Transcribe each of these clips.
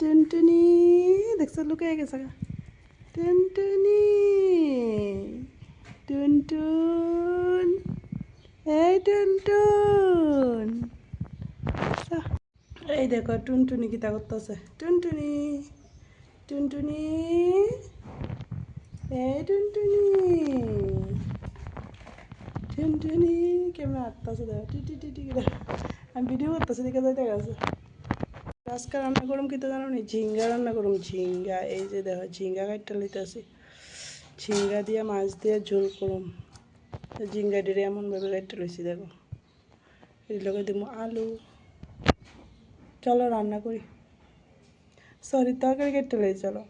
টুনটুনি, দেখছ, লুকিয়ে গেছে। টুনটুনি, টুনটুন, এই টুনটুন। এই দেখো, টুনটুনি কিতা করতেছে। টুনটুনি টুনটুনি, এই টুনটুনি। টুনটুনি, কেমন আটতাছে দেখো। টিটি টিটি করে। আমি ভিডিও করতেছি, দেখে যাইতে গেছে। আজকে রান্না করুম কিন্তু জানো নি ঝিঙ্গা রান্না করুম। ঝিঙ্গা, এই যে দেখো, ঝিঙ্গা কাটটা লইতেছি। ঝিঙ্গা দিয়ে মাছ দিয়ে ঝোল করুম। ঝিঙ্গা ডিরে এমনভাবে কাটতে লইছি, দেখো। এই লগে দিব আলু। চলো রান্না করি। সরি তরকারি কেটে লই, চলো।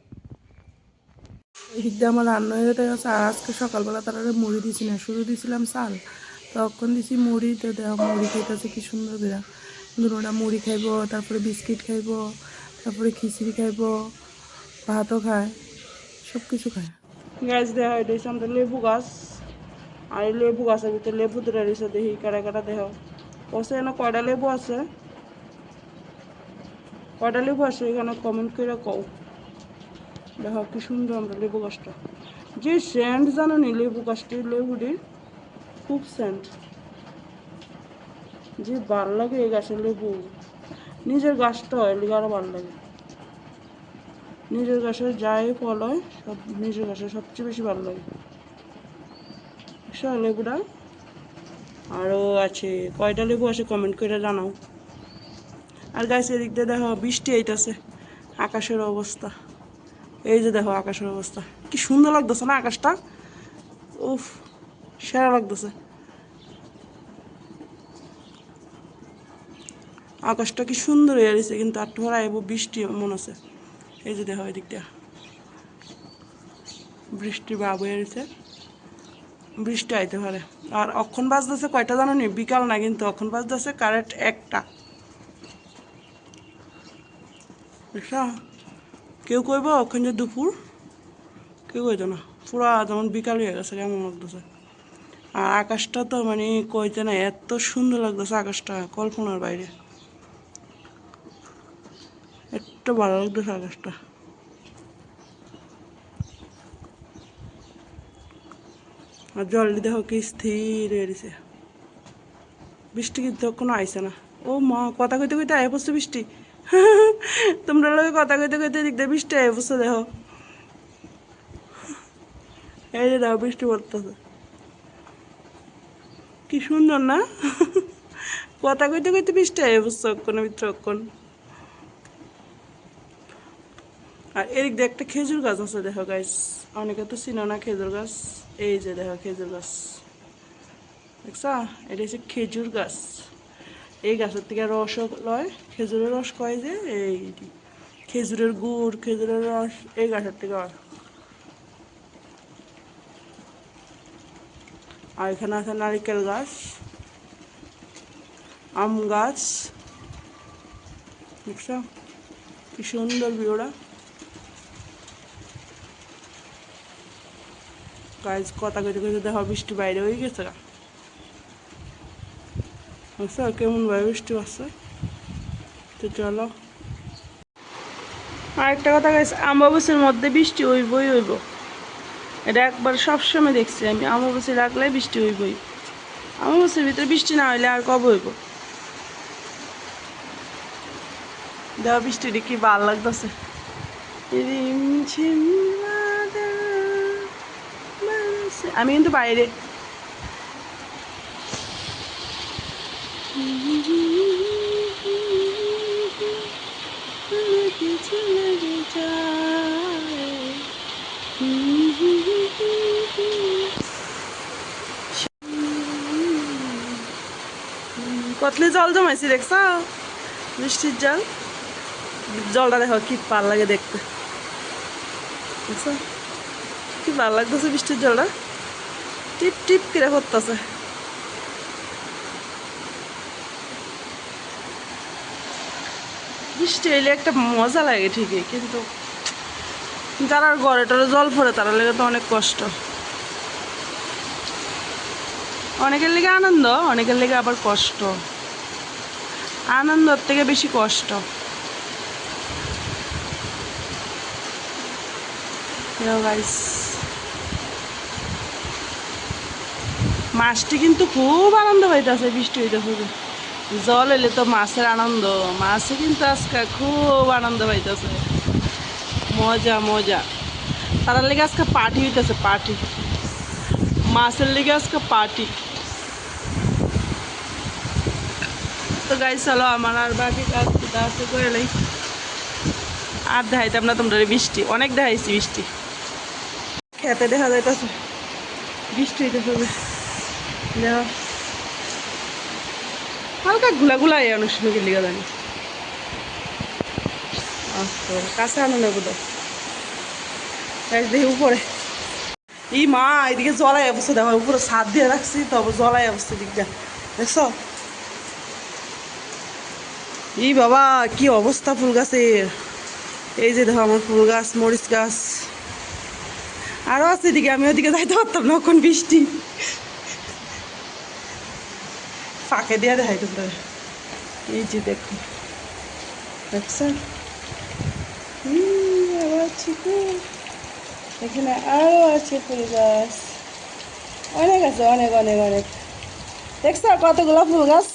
এদিকটা আমার রান্না হয়ে গেছে আর আজকে সকালবেলা তারা মুড়ি দিছি না শুরু দিছিলাম চাল। তখন দিছি মুড়ি, তো দেখ, মুড়ি খাইতেছে কি সুন্দর বেড়া দুটা মুড়ি খাইব, তারপরে বিস্কিট খাইব, তারপরে খিচুড়ি খাইব, ভাতও খায় সব কিছু খায়। গাছ দেওয়া হয় দিয়েছে আমাদের লেবু গাছ। আর এই লেবু গাছের ভিতরে লেবু ধরে রয়েছে, দেখি কাটা কাটা দেহ। বসে এনে কয়টা লেবু আছে? কয়টা লেবু আছে? এখানে কমেন্ট করে কও। দেখো কি সুন্দর আমরা লেবু গাছটা। যে সেন্ট জানো নি লেবু গাছটির লেবুটির, খুব সেন্ট যে ভালো লাগে এই গাছের লেবু নিজের গাছটা হয় লিগে আরও ভালো লাগে। নিজের গাছে যাই ফল হয়, সব নিজের গাছে সবচেয়ে বেশি ভালো লাগে। সব লেবুটা। আরও আছে, কয়টা লেবু আছে কমেন্ট করে জানাও। আর গাছ এদিক দিয়ে দেখো, বৃষ্টি এইটাছে আকাশের অবস্থা। এই যে দেখো, আকাশের অবস্থা। কি সুন্দর লাগতেছে না আকাশটা? উফ, সেরা লাগতেছে। আকাশটা কি সুন্দর হয়ে গেছে কিন্তু আর তোমার আইব বৃষ্টি মনে আছে এই যে দেখো এদিক দিয়ে বৃষ্টি ভাব হয়ে বৃষ্টি আইতে পারে। আর অক্ষণ বাজতেছে কয়টা জানো নি? বিকাল না, কিন্তু অক্ষণ বাজতেছে কারেন্ট একটা। কেউ কইব ওখানে যে দুপুর? কেউ কইতো না। পুরা যেমন বিকাল হয়ে গেছে, কেমন লাগতেছে। আর আকাশটা তো মানে কইতে না এত সুন্দর লাগতেছে আকাশটা, কল্পনার বাইরে। এত ভালো লাগতেছে আকাশটা আর জলটি দেখো কি স্থির হয়ে গেছে বৃষ্টি কিন্তু কোনো আইসে না। ও মা, কথা কইতে কইতে আয় পড়ছে বৃষ্টি। তোমরা লোকে কথা কইতে কইতে দেখতে বৃষ্টি আয় পড়ছে দেখো। এই যে দেখো বৃষ্টি পড়তেছে। কি সুন্দর না? কথা কইতে কইতে বৃষ্টি আয় পড়ছে অক্ষণের ভিতরে অক্ষণ। আর এদিক দিয়ে একটা খেজুর গাছ আছে, দেখো গাছ অনেকে তো চিনো না খেজুর গাছ? এই যে দেখো খেজুর গাছ। দেখছা? এটা হচ্ছে খেজুর গাছ। এই গাছের থেকে রস লয়। খেজুরের রস কয় যে? এই খেজুরের গুড়, খেজুরের রস, এই গাছের থেকে হয়। আর এখানে আছে নারিকেল গাছ, আম গাছ। দেখছ? কি সুন্দর ভিউটা। কথা কইতে কইতে দেখো বৃষ্টি বাইরে হয়ে গেছে গা। ভাবে বৃষ্টি আসছে তো চলো। আরেকটা কথা মধ্যে বৃষ্টি হইবই হইব। এটা একবার সবসময় দেখছি আমি, আম্বাবুসি রাখলে বৃষ্টি হইবই। আম্বাবুসির ভিতরে বৃষ্টি না হইলে আর কবে হইব? দেওয়া বৃষ্টিটা কি ভালো লাগতেছে। আমি কিন্তু বাইরে। কতলে জল জমাইছি দেখছ? বৃষ্টির জল। জলটা দেখো কি পাল লাগে দেখতে। কি ভালো লাগতেছে বৃষ্টির জলটা? টিপ টিপ করে পড়তেছে বৃষ্টি হইলে একটা মজা লাগে ঠিকই, কিন্তু যারা ঘরে টরে জল পড়ে তারা লেগে তো অনেক কষ্ট। অনেকের লেগে আনন্দ, অনেকের লেগে আবার কষ্ট। আনন্দর থেকে বেশি কষ্ট। গাইস মাছটি কিন্তু খুব আনন্দ পাইতেছে, বৃষ্টি হইতেছে। জল এলে তো মাছের আনন্দ, মাছে কিন্তু আজকে খুব আনন্দ পাইতেছে। মজা মজা। তার লেগে আজকে পার্টি হইতেছে, পার্টি। মাছের লেগে আজকে পার্টি। তো গাই চলো আমার আর বাকি কাজ করে লাই আর দেখাইতাম না তোমরা বৃষ্টি, অনেক দেখাইছি বৃষ্টি। খেতে দেখা যাইতেছে, বৃষ্টি হইতেছে। হালকা গুলা গুলা এই সময় গেলি জানি। আচ্ছা কাছে আনো না বোধ দেখি উপরে। এই মা, এদিকে জলাই অবস্থা দেখো, উপরে ছাদ দিয়ে রাখছি তবে জলাই অবস্থা দিকটা। দেখছ? এই বাবা, কি অবস্থা ফুল গাছের। এই যে দেখো আমার ফুল গাছ, মরিচ গাছ। আরও আছে এদিকে, আমি ওদিকে যাইতে পারতাম না, এখন বৃষ্টি। ফাঁকে দিয়ে দেখাই তোমরা এই যে দেখো। দেখছেন এখানে আরও আছে ফুল গাছ। অনেক আছে, অনেক অনেক অনেক। দেখছ কতগুলো ফুল গাছ?